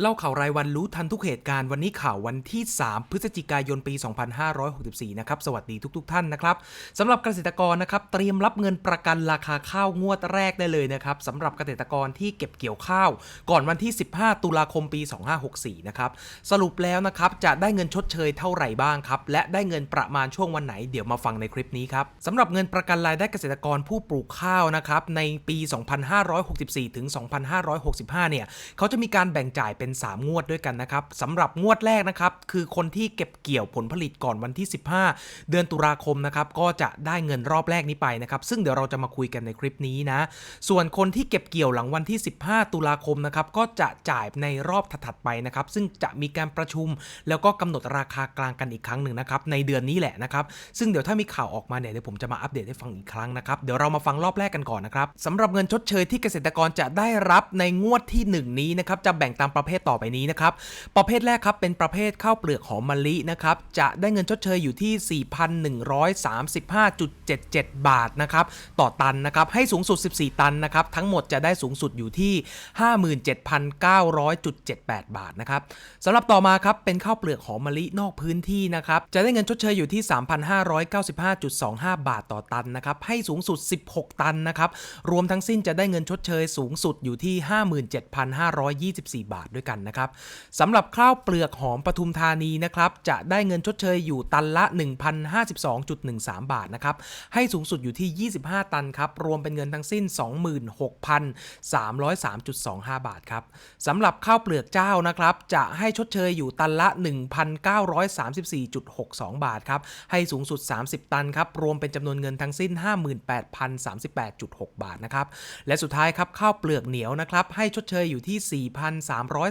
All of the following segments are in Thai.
เล่าข่าวรายวันรู้ทันทุกเหตุการณ์วันนี้ข่าววันที่ 3 พฤศจิกายนปี 2564 นะครับ สวัสดีทุกๆท่านนะครับสำหรับเกษตรกรนะครับ เตรียมรับเงินประกันราคาข้าวงวดแรกได้เลยนะครับสำหรับเกษตรกรที่เก็บเกี่ยวข้าว ก่อนวันที่ 15 ตุลาคมปี 2564 นะครับสรุปแล้วนะครับจะได้เงินชดเชยเท่าไหร่บ้างครับและได้เงินประมาณช่วงวันไหนเดี๋ยวมาฟังในคลิปนี้ครับสำหรับเงินประกันรายได้เกษตรกรผู้ปลูกข้าวนะครับในปี 2564 ถึง 2565 เนี่ยเขาจะมีการแบ่งจ่ายเป็น3 งวดด้วยกันนะครับสำหรับงวดแรกนะครับคือคนที่เก็บเกี่ยวผลผลิตก่อนวันที่ 15 เดือนตุลาคมนะครับก็จะได้เงินรอบแรกนี้ไปนะครับซึ่งเดี๋ยวเราจะมาคุยกันในคลิปนี้นะ ส่วนคนที่เก็บเกี่ยวหลังวันที่ 15 ตุลาคมนะครับก็จะจ่ายในรอบถัดๆไปนะครับซึ่งจะมีการประชุม แล้วก็กำหนดราคากลางกันอีกครั้งหนึ่งนะครับในเดือนนี้แหละนะครับซึ่งเดี๋ยวถ้ามีข่าวออกมาเนี่ยเดี๋ยวผมจะมาอัปเดตให้ฟังอีกครั้งนะครับเดี๋ยวเรามาฟังรอบแรกกันก่อนนะครับสำหรับเงินชดเชยที่เกษตรกรจะได้รับในงวดที่ 1 นี้นะครับจะแบ่งตามประเภทต่อไปนี้นะครับ ประเภทแรกครับเป็นประเภทข้าวเปลือกหอมมะลินะครับ จะได้เงินชดเชยอยู่ที่ 4,135.77 บาทนะครับต่อตันนะครับ ให้สูงสุด 14 ตันนะครับ ทั้งหมดจะได้สูงสุดอยู่ที่ 57,900.78 บาทนะครับสำหรับต่อมาครับเป็นข้าวเปลือกหอมมะลินอกพื้นที่นะครับ จะได้เงินชดเชยอยู่ที่ 3,595.25 บาทต่อตันนะครับ ให้สูงสุด 16 ตันนะครับ รวมทั้งสิ้นจะได้เงินชดเชยสูงสุดอยู่ที่ 57,524 บาทด้วยกันนะครับสำหรับข้าวเปลือกหอมปทุมธานีนะครับจะได้เงินชดเชยอยู่ตันละ 1,052.13 บาทนะครับให้สูงสุดอยู่ที่ 25 ตันครับรวมเป็นเงินทั้งสิ้น 26,303.25 บาทครับสำหรับข้าวเปลือกเจ้านะครับจะให้ชดเชยอยู่ตันละ 1,934.62 บาทครับให้สูงสุด 30 ตันครับรวมเป็นจำนวนเงินทั้งสิ้น 58,038.6 บาทนะครับและสุดท้ายครับข้าวเปลือกเหนียวนะครับให้ชดเชยอยู่ที่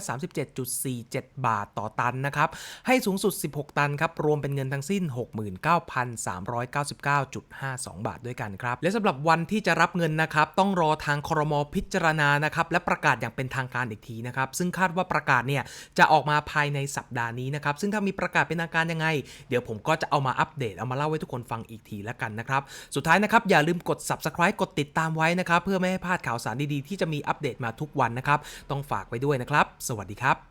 4,337.47 บาทต่อตันนะครับให้สูงสุด 16 ตันครับรวมเป็นเงินทั้งสิ้น 69,399.52 บาทด้วยกันครับและสำหรับวันที่จะรับเงินนะครับต้องรอทางคอรมอพิจารณานะครับและประกาศอย่างเป็นทางการอีกทีนะครับซึ่งคาดว่าประกาศเนี่ยจะออกมาภายในสัปดาห์นี้นะครับซึ่งถ้ามีประกาศเป็นทางการยังไง เดี๋ยวผมก็จะเอามาอัปเดตเอามาเล่าให้ทุกคนฟังอีกทีแล้วกันนะครับสุดท้ายนะครับอย่าลืมกด subscribe กดติดตามไว้นะครับเพื่อไม่ให้พลาดข่าวสารดีๆ ที่จะมีอัปเดตมาทุกวันนะครับต้องฝากไว้ด้วยนะครับสวัสดีครับ